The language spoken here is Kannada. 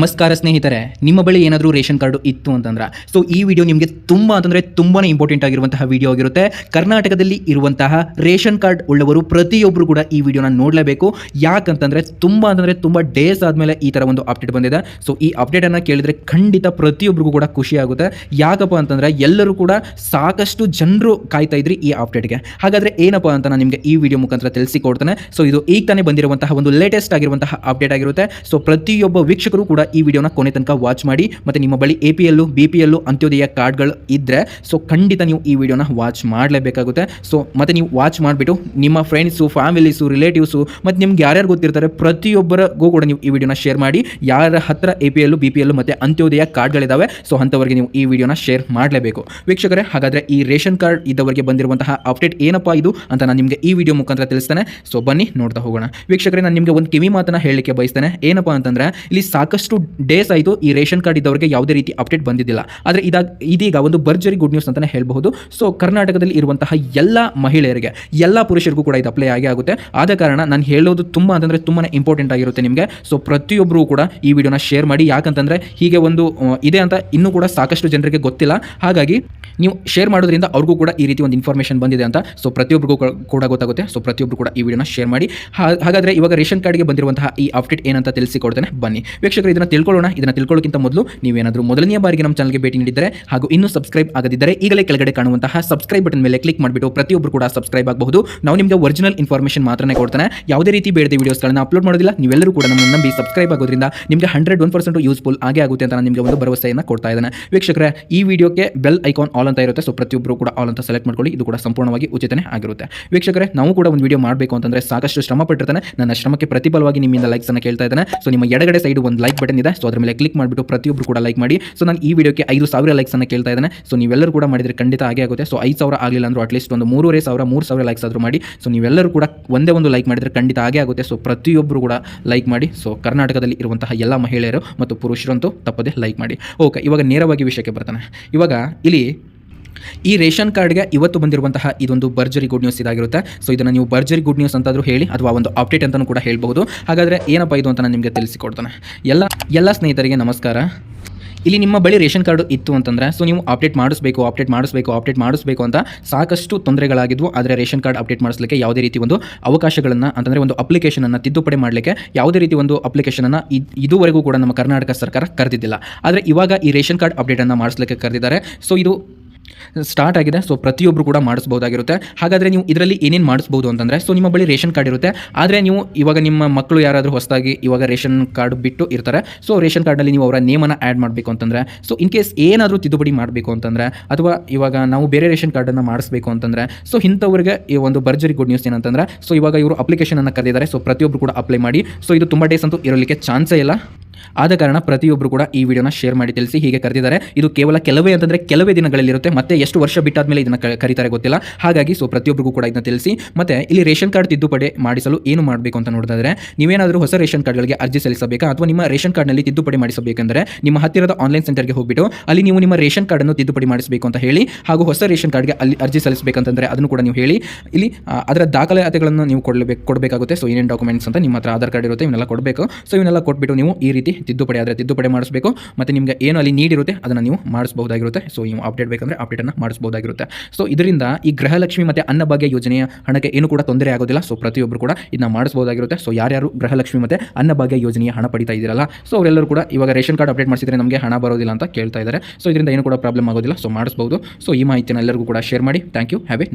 ನಮಸ್ಕಾರ ಸ್ನೇಹಿತರೆ, ನಿಮ್ಮ ಬಳಿ ಏನಾದರೂ ರೇಷನ್ ಕಾರ್ಡು ಇತ್ತು ಅಂತಂದ್ರೆ? ಸೊ ಈ ವಿಡಿಯೋ ನಿಮಗೆ ತುಂಬ ಅಂತಂದರೆ ತುಂಬಾ ಇಂಪಾರ್ಟೆಂಟ್ ಆಗಿರುವಂತಹ ವಿಡಿಯೋ ಆಗಿರುತ್ತೆ. ಕರ್ನಾಟಕದಲ್ಲಿ ಇರುವಂತಹ ರೇಷನ್ ಕಾರ್ಡ್ ಉಳ್ಳವರು ಪ್ರತಿಯೊಬ್ಬರು ಕೂಡ ಈ ವಿಡಿಯೋನ ನೋಡಲೇಬೇಕು. ಯಾಕಂತಂದರೆ ತುಂಬ ಅಂತಂದರೆ ತುಂಬ ಡೇಸ್ ಆದಮೇಲೆ ಈ ಥರ ಒಂದು ಅಪ್ಡೇಟ್ ಬಂದಿದೆ. ಸೊ ಈ ಅಪ್ಡೇಟನ್ನು ಕೇಳಿದರೆ ಖಂಡಿತ ಪ್ರತಿಯೊಬ್ಬರಿಗೂ ಕೂಡ ಖುಷಿ ಆಗುತ್ತೆ. ಯಾಕಪ್ಪ ಅಂತಂದರೆ ಎಲ್ಲರೂ ಕೂಡ ಸಾಕಷ್ಟು ಜನರು ಕಾಯ್ತಾ ಇದ್ರಿ ಈ ಅಪ್ಡೇಟ್ಗೆ ಹಾಗಾದರೆ ಏನಪ್ಪ ಅಂತ ನಾನು ನಿಮಗೆ ಈ ವಿಡಿಯೋ ಮುಖಾಂತರ ತಿಳಿಸಿಕೊಡ್ತೇನೆ. ಸೊ ಇದು ಈಗ ತಾನೇ ಬಂದಿರುವಂತಹ ಒಂದು ಲೇಟೆಸ್ಟ್ ಆಗಿರುವಂತಹ ಅಪ್ಡೇಟ್ ಆಗಿರುತ್ತೆ. ಸೊ ಪ್ರತಿಯೊಬ್ಬ ವೀಕ್ಷಕರು ಕೂಡ ಈ ವಿಡಿಯೋನ ಕೊನೆ ತನಕ ವಾಚ್ ಮಾಡಿ ಮತ್ತು ನಿಮ್ಮ ಬಳಿ A P L B P L Antyodaya ಕಾರ್ಡ್ಗಳು ಇದ್ದರೆ ಸೊ ಖಂಡಿತ ನೀವು ಈ ವಿಡಿಯೋನ ವಾಚ್ ಮಾಡಲೇಬೇಕಾಗುತ್ತೆ. ಸೊ ಮತ್ತು ನೀವು ವಾಚ್ ಮಾಡಿಬಿಟ್ಟು ನಿಮ್ಮ ಫ್ರೆಂಡ್ಸು ಫ್ಯಾಮಿಲೀಸು ರಿಲೇಟಿವ್ಸು ಮತ್ತು ನಿಮ್ಗೆ ಯಾರ್ಯಾರು ಗೊತ್ತಿರ್ತಾರೆ ಪ್ರತಿಯೊಬ್ಬರಿಗೂ ಕೂಡ ನೀವು ಈ ವಿಡಿಯೋನ ಶೇರ್ ಮಾಡಿ. ಯಾರ ಹತ್ರ A P L B P L ಮತ್ತು ಅಂತ್ಯೋದಯ ಕಾರ್ಡ್ಗಳಿದ್ದಾವೆ ಸೊ ಅಂಥವರಿಗೆ ನೀವು ಈ ವಿಡಿಯೋನ ಶೇರ್ ಮಾಡಲೇಬೇಕು. ವೀಕ್ಷಕರೇ, ಹಾಗಾದರೆ ಈ ರೇಷನ್ ಕಾರ್ಡ್ ಇದ್ದವರಿಗೆ ಬಂದಿರುವಂತಹ ಅಪ್ಡೇಟ್ ಏನಪ್ಪ ಇದು ಅಂತ ನಾನು ನಿಮಗೆ ಈ ವಿಡಿಯೋ ಮುಖಾಂತರ ತಿಳಿಸ್ತಾನೆ. ಸೊ ಬನ್ನಿ ನೋಡ್ತಾ ಹೋಗೋಣ. ವೀಕ್ಷಕರೇ, ನಾನು ನಿಮಗೆ ಒಂದು ಕಿವಿ ಮಾತನ್ನು ಹೇಳಲಿಕ್ಕೆ ಬಯಸ್ತೇನೆ. ಏನಪ್ಪ ಅಂತಂದರೆ, ಇಲ್ಲಿ ಸಾಕಷ್ಟು ಡೇಸ್ ಆಯಿತು ಈ ರೇಷನ್ ಕಾರ್ಡ್ ಇದ್ದವರಿಗೆ ಯಾವುದೇ ರೀತಿ ಅಪ್ಡೇಟ್ ಬಂದಿದ್ದಿಲ್ಲ. ಆದರೆ ಇದಾಗ, ಇದೀಗ ಒಂದು ಭರ್ಜರಿ ಗುಡ್ ನ್ಯೂಸ್ ಅಂತಲೇ ಹೇಳಬಹುದು. ಸೊ ಕರ್ನಾಟಕದಲ್ಲಿ ಇರುವಂತಹ ಎಲ್ಲ ಮಹಿಳೆಯರಿಗೆ, ಎಲ್ಲ ಪುರುಷರಿಗೂ ಕೂಡ ಇದು ಅಪ್ಲೈ ಆಗಿ ಆಗುತ್ತೆ. ಆದ ಕಾರಣ ನಾನು ಹೇಳೋದು ತುಂಬ ಅಂತಂದರೆ ತುಂಬಾ ಇಂಪಾರ್ಟೆಂಟ್ ಆಗಿರುತ್ತೆ ನಿಮಗೆ. ಸೊ ಪ್ರತಿಯೊಬ್ಬರೂ ಕೂಡ ಈ ವಿಡಿಯೋನ ಶೇರ್ ಮಾಡಿ. ಯಾಕಂತಂದರೆ ಹೀಗೆ ಒಂದು ಇದೆ ಅಂತ ಇನ್ನೂ ಕೂಡ ಸಾಕಷ್ಟು ಜನರಿಗೆ ಗೊತ್ತಿಲ್ಲ. ಹಾಗಾಗಿ ನೀವು ಶೇರ್ ಮಾಡೋದ್ರಿಂದ ಅವ್ರಿಗೂ ಕೂಡ ಈ ರೀತಿ ಒಂದು ಇನ್ಫಾರ್ಮೇಷನ್ ಬಂದಿದೆ ಅಂತ. ಸೊ ಪ್ರತಿಯೊಬ್ಬರಿಗೂ ಕೂಡ- ಗೊತ್ತಾಗುತ್ತೆ. ಸೊ ಪ್ರತಿಯೊಬ್ಬರು ಕೂಡ ಈ ವಿಡಿಯೋನ ಶೇರ್ ಮಾಡಿ. ಹಾಗಾದರೆ ಇವಾಗ ರೇಷನ್ ಕಾರ್ಡ್ಗೆ ಬಂದಿರುವಂತಹ ಈ ಅಪ್ಡೇಟ್ ಏನಂತ ತಿಳಿಸಿಕೊಡ್ತೇನೆ ಬನ್ನಿ. ವೀಕ್ಷಕರು ಇದನ್ನು ತಿಳ್ಕೊಳ್ಳೋಣ. ಇದನ್ನು ತಿಳ್ಕೊಳ್ಳೋಕ್ಕಿಂತ ಮೊದಲು ನೀವೇನಾದರೂ ಮೊದಲನೆಯ ಬಾರಿಗೆ ನಮ್ಮ ಚಾನಲ್ಗೆ ಭೇಟಿ ನೀಡಿದರೆ ಹಾಗೂ ಇನ್ನೂ ಸಬ್ಸ್ಕ್ರೈಬ್ ಆಗದಿದ್ದರೆ ಈಗಲೇ ಕೆಳಗಡೆ ಕಾಣುವಂತಹ ಸಬ್ಸ್ಕ್ರೈಬ್ ಬಟನ್ ಮೇಲೆ ಕ್ಲಿಕ್ ಮಾಡಿಬಿಟ್ಟು ಪ್ರತಿಯೊಬ್ಬರು ಕೂಡ ಸಬ್ಸ್ಕ್ರೈಬ್ ಆಗಬಹುದು. ನಾವು ನಿಮಗೆ ಒರಿಜಿನಲ್ ಇನ್ಫಾರ್ಮೇಷನ್ ಮಾತ್ರನೇ ಕೊಡ್ತಾನೆ. ಯಾವುದೇ ರೀತಿ ಬೇಡದೆ ವೀಡಿಯೋಸ್ಗಳನ್ನು ಅಪ್ಲೋಡ್ ಮಾಡೋದಿಲ್ಲ. ನೀವೆಲ್ಲರೂ ಕೂಡ ನಮ್ಮನ್ನು ನಂಬಿ ಸಬ್ಸ್ಕ್ರೈಬ್ ಆಗೋದ್ರಿಂದ ನಿಮಗೆ ಹಂಡ್ರೆಡ್ ಒನ್ ಪರ್ಸೆಂಟ್ ಯೂಸ್ಫುಲ್ ಆಗೇ ಆಗುತ್ತೆ ಅಂತ ನಿಮಗೆ ಒಂದು ಭರವಸೆಯನ್ನು ಕೊಡ್ತಾ ಇದ್ದಾನೆ. ವೀಕ್ಷಕರೇ, ಈ ವಿಡಿಯೋಕ್ಕೆ ಬೆಲ್ ಐಕಾನ್ ಆಲ್ ಅಂತ ಇರುತ್ತೆ. ಸೊ ಪ್ರತಿಯೊಬ್ಬರು ಕೂಡ ಆಲ್ ಅಂತ ಸೆಲೆಕ್ಟ್ ಮಾಡ್ಕೊಳ್ಳಿ. ಇದು ಕೂಡ ಸಂಪೂರ್ಣವಾಗಿ ಉಚಿತನೇ ಆಗಿರುತ್ತೆ. ವೀಕ್ಷಕರೇ, ನಾವು ಕೂಡ ಒಂದು ವಿಡಿಯೋ ಮಾಡಬೇಕು ಅಂತಂದ್ರೆ ಸಾಕಷ್ಟು ಶ್ರಮ ಪಟ್ಟಿರ್ತಾನೆ ನನ್ನ ಶ್ರಮಕ್ಕೆ ಪ್ರತಿಫಲವಾಗಿ ನಿಮ್ಮಿಂದ ಲೈಕ್ಸ್ ಅನ್ನು ಕೇಳ್ತಾ ಇದ್ದಾನೆ. ಸೊ ನಿಮ್ಮ ಎಡಗಡೆ ಸೈಡ್ ಒಂದು ಲೈಕ್ ಬಟನ್ ಇದೆ. ಸೊ ಅದ್ರ ಮೇಲೆ ಕ್ಲಿಕ್ ಮಾಡಿಬಿಟ್ಟು ಪ್ರತಿಯೊಬ್ಬರು ಕೂಡ ಲೈಕ್ ಮಾಡಿ. ಸೊ ನಾನು ಈ ವಿಡಿಯೋಕ್ಕೆ ಐದು ಸಾವಿರ ಲೈಕ್ಸ್ ಅನ್ನು ಕೇಳ್ತಾ ಇದ್ದೇನೆ. ಸೊ ನೀವೆಲ್ಲರೂ ಕೂಡ ಮಾಡಿದರೆ ಖಂಡಿತ ಆಗೇ ಆಗುತ್ತೆ. ಸೊ ಐದು ಸಾವಿರ ಆಗಲಿಲ್ಲ ಅಂದ್ರೂ ಅಟ್ಲೀಸ್ಟ್ ಒಂದು ಮೂರುವರೆ ಸಾವಿರ, ಮೂರು ಸಾವಿರ ಲೈಕ್ಸ್ ಆದರೂ ಮಾಡಿ. ಸೊ ನೀವೆಲ್ಲರೂ ಕೂಡ ಒಂದೇ ಒಂದು ಲೈಕ್ ಮಾಡಿದರೆ ಖಂಡಿತ ಆಗೇ ಆಗುತ್ತೆ. ಸೊ ಪ್ರತಿಯೊಬ್ಬರು ಕೂಡ ಲೈಕ್ ಮಾಡಿ. ಸೊ ಕರ್ನಾಟಕದಲ್ಲಿ ಇರುವಂತಹ ಎಲ್ಲ ಮಹಿಳೆಯರು ಮತ್ತು ಪುರುಷರಂತೂ ತಪ್ಪದೆ ಲೈಕ್ ಮಾಡಿ. ಓಕೆ ಇವಾಗ ನೇರವಾಗಿ ವಿಷಯಕ್ಕೆ ಬರ್ತಾನೆ. ಇವಾಗ ಇಲ್ಲಿ ಈ ರೇಷನ್ ಕಾರ್ಡ್ಗೆ ಇವತ್ತು ಬಂದಿರುವಂತಹ ಇದೊಂದು ಭರ್ಜರಿ ಗುಡ್ ನ್ಯೂಸ್ ಇದಾಗಿರುತ್ತೆ. ಸೊ ಇದನ್ನು ನೀವು ಭರ್ಜರಿ ಗುಡ್ ನ್ಯೂಸ್ ಅಂತಾದರೂ ಹೇಳಿ, ಅಥವಾ ಒಂದು ಅಪ್ಡೇಟ್ ಅಂತಲೂ ಕೂಡ ಹೇಳ್ಬಹುದು. ಹಾಗಾದರೆ ಏನಪ್ಪ ಇದು ಅಂತ ನಾನು ನಿಮಗೆ ತಿಳಿಸಿಕೊಡ್ತಾನೆ. ಎಲ್ಲ ಎಲ್ಲ ಸ್ನೇಹಿತರಿಗೆ ನಮಸ್ಕಾರ. ಇಲ್ಲಿ ನಿಮ್ಮ ಬಳಿ ರೇಷನ್ ಕಾರ್ಡು ಇತ್ತು ಅಂತಂದರೆ ಸೊ ನೀವು ಅಪ್ಡೇಟ್ ಮಾಡಿಸಬೇಕು ಅಪ್ಡೇಟ್ ಮಾಡಿಸಬೇಕು ಅಪ್ಡೇಟ್ ಮಾಡಿಸಬೇಕು ಅಂತ ಸಾಕಷ್ಟು ತೊಂದರೆಗಳಾಗಿದ್ವು. ಆದರೆ ರೇಷನ್ ಕಾರ್ಡ್ ಅಪ್ಡೇಟ್ ಮಾಡಿಸಲಿಕ್ಕೆ ಯಾವುದೇ ರೀತಿ ಒಂದು ಅವಕಾಶಗಳನ್ನು, ಅಂತಂದರೆ ಒಂದು ಅಪ್ಲಿಕೇಶನನ್ನು ತಿದ್ದುಪಡಿ ಮಾಡಲಿಕ್ಕೆ ಯಾವುದೇ ರೀತಿ ಒಂದು ಅಪ್ಲಿಕೇಶನನ್ನು ಇದುವರೆಗೂ ಕೂಡ ನಮ್ಮ ಕರ್ನಾಟಕ ಸರ್ಕಾರ ಕರೆದಿದ್ದಿಲ್ಲ. ಆದರೆ ಇವಾಗ ಈ ರೇಷನ್ ಕಾರ್ಡ್ ಅಪ್ಡೇಟನ್ನು ಮಾಡಿಸಲಿಕ್ಕೆ ಕರೆದಿದ್ದಾರೆ. ಸೊ ಇದು ಸ್ಟಾರ್ಟ್ ಆಗಿದೆ. ಸೊ ಪ್ರತಿಯೊಬ್ಬರು ಕೂಡ ಮಾಡಿಸ್ಬೋದಾಗಿರುತ್ತೆ ಹಾಗಾದರೆ ನೀವು ಇದರಲ್ಲಿ ಏನೇನು ಮಾಡಿಸ್ಬೋದು ಅಂತಂದರೆ ಸೊ ನಿಮ್ಮ ಬಳಿ ರೇಷನ್ ಕಾರ್ಡ್ ಇರುತ್ತೆ. ಆದರೆ ನೀವು ಇವಾಗ ನಿಮ್ಮ ಮಕ್ಕಳು ಯಾರಾದರೂ ಹೊಸದಾಗಿ ಇವಾಗ ರೇಷನ್ ಕಾರ್ಡ್ ಬಿಟ್ಟು ಇರ್ತಾರೆ ಸೊ ರೇಷನ್ ಕಾರ್ಡಲ್ಲಿ ನೀವು ಅವರ ನೇಮನ್ನು ಆ್ಯಡ್ ಮಾಡಬೇಕು ಅಂತಂದರೆ ಸೊ ಇನ್ ಕೇಸ್ ಏನಾದರೂ ತಿದ್ದುಪಡಿ ಮಾಡಬೇಕು ಅಂತಂದರೆ, ಅಥವಾ ಇವಾಗ ನಾವು ಬೇರೆ ರೇಷನ್ ಕಾರ್ಡನ್ನು ಮಾಡಿಸ್ಬೇಕು ಅಂತಂದರೆ ಸೊ ಇಂಥವ್ರಿಗೆ ಈ ಒಂದು ಭರ್ಜರಿ ಗುಡ್ ನ್ಯೂಸ್ ಏನಂತಂದರೆ ಸೊ ಇವಾಗ ಇವರು ಅಪ್ಲಿಕೇಶನನ್ನು ಕರೆದಿದ್ದಾರೆ ಸೊ ಪ್ರತಿಯೊಬ್ಬರು ಕೂಡ ಅಪ್ಲೈ ಮಾಡಿ ಸೊ ಇದು ತುಂಬ ಡೇಸ್ ಅಂತೂ ಇರಲಿಕ್ಕೆ ಚಾನ್ಸೇ ಇಲ್ಲ. ಆದ ಕಾರಣ ಪ್ರತಿಯೊಬ್ಬರು ಕೂಡ ಈ ವಿಡಿಯೋನ ಶೇರ್ ಮಾಡಿ ತಿಳಿಸಿ ಹೀಗೆ ಕರೆದಿದ್ದಾರೆ. ಇದು ಕೇವಲ ಕೆಲವೇ ಅಂತಂದರೆ ಕೆಲವೇ ದಿನಗಳಲ್ಲಿರುತ್ತೆ, ಮತ್ತೆ ಎಷ್ಟು ವರ್ಷ ಬಿಟ್ಟಾದ್ಮೇಲೆ ಇದನ್ನು ಕರೀತಾರೆ ಗೊತ್ತಿಲ್ಲ. ಹಾಗಾಗಿ ಸೊ ಪ್ರತಿಯೊಬ್ಬರಿಗೂ ಕೂಡ ಇದನ್ನ ತಿಳಿಸಿ. ಮತ್ತೆ ಇಲ್ಲಿ ರೇಷನ್ ಕಾರ್ಡ್ ತಿದ್ದುಪಡಿ ಮಾಡಿಸಲು ಏನು ಮಾಡಬೇಕು ಅಂತ ನೋಡಿದ್ರೆ ನೀವೇನಾದರೂ ಹೊಸ ರೇಷನ್ ಕಾರ್ಡ್ಗಳಿಗೆ ಅರ್ಜಿ ಸಲ್ಲಿಸಬೇಕಾ ಅಥವಾ ನಿಮ್ಮ ರೇಷನ್ ಕಾರ್ಡ್ನಲ್ಲಿ ತಿದ್ದುಪಡಿ ಮಾಡಿಸಬೇಕೆಂದರೆ ನಿಮ್ಮ ಹತ್ತಿರದ ಆನ್ಲೈನ್ ಸೆಂಟರ್ಗೆ ಹೋಗ್ಬಿಟ್ಟು ಅಲ್ಲಿ ನೀವು ನಿಮ್ಮ ರೇಷನ್ ಕಾರ್ಡನ್ನು ತಿದ್ದುಪಡಿ ಮಾಡಿಸಬೇಕು ಅಂತ ಹೇಳಿ, ಹಾಗೂ ಹೊಸ ರೇಷನ್ ಕಾರ್ಡ್ಗೆ ಅಲ್ಲಿ ಅರ್ಜಿ ಸಲ್ಲಿಸಬೇಕಂತಂದರೆ ಅದನ್ನು ಕೂಡ ನೀವು ಹೇಳಿ. ಇಲ್ಲಿ ಅದರ ದಾಖಲಾತಿಗಳನ್ನು ನೀವು ಕೊಡಬೇಕು, ಕೊಡಬೇಕಾಗುತ್ತೆ. ಸೊ ಏನೇನು ಡಾಕ್ಯುಮೆಂಟ್ಸ್ ಅಂತ ನಿಮ್ಮ ಹತ್ರ ಆಧಾರ್ ಕಾರ್ಡ್ ಇರುತ್ತೆ, ಇವನ್ನೆಲ್ಲ ಕೊಡಬೇಕು. ಸೊ ಇವನ್ನೆಲ್ಲ ಕೊಟ್ಬಿಟ್ಟು ನೀವು ಈ ರೀತಿ ತಿದ್ದುಪಡಿ ಆದರೆ ತಿದ್ದುಪಡಿ ಮಾಡಿಸಬೇಕು. ಮತ್ತು ನಿಮಗೆ ಏನು ಅಲ್ಲಿ ನೀಡಿರುತ್ತೆ ಅದನ್ನು ನೀವು ಮಾಡಿಸಬಹುದಾಗಿರುತ್ತೆ. ಸೊ ನೀವು ಅಪ್ಡೇಟ್ ಬೇಕಂದರೆ ಅಪ್ಡೇಟನ್ನು ಮಾಡಿಸಬಹುದಾಗಿರುತ್ತೆ. ಸೊ ಇದರಿಂದ ಈ ಗೃಹಲಕ್ಷ್ಮಿ ಮತ್ತು ಅನ್ನಭಾಗ್ಯ ಯೋಜನೆಯ ಹಣಕ್ಕೆ ಏನು ಕೂಡ ತೊಂದರೆ ಆಗೋದಿಲ್ಲ. ಸೊ ಪ್ರತಿಯೊಬ್ಬರು ಕೂಡ ಇದನ್ನ ಮಾಡಿಸಬಹುದಾಗಿರುತ್ತೆ. ಸೊ ಯಾರ್ಯಾರು ಗೃಹಲಕ್ಷ್ಮಿ ಮತ್ತು ಅನ್ನಭಾಗ್ಯ ಯೋಜನೆಯ ಹಣ ಪಡಿತಾ ಇದ್ದೀರಲ್ಲ ಸೊ ಅವರೆಲ್ಲರೂ ಕೂಡ ಇವಾಗ ರೇಷನ್ ಕಾರ್ಡ್ ಅಪ್ಡೇಟ್ ಮಾಡಿಸಿದ್ರೆ ನಮಗೆ ಹಣ ಬರೋದಿಲ್ಲ ಅಂತ ಕೇಳ್ತಾ ಇದ್ದಾರೆ. ಸೊ ಇದರಿಂದ ಏನು ಕೂಡ ಪ್ರಾಬ್ಲಮ್ ಆಗೋದಿಲ್ಲ. ಸೊ ಮಾಡಿಸಬಹುದು. ಸೊ ಈ ಮಾಹಿತಿನ ಎಲ್ಲರಿಗೂ ಕೂಡ ಶೇರ್ ಮಾಡಿ. Thank you have A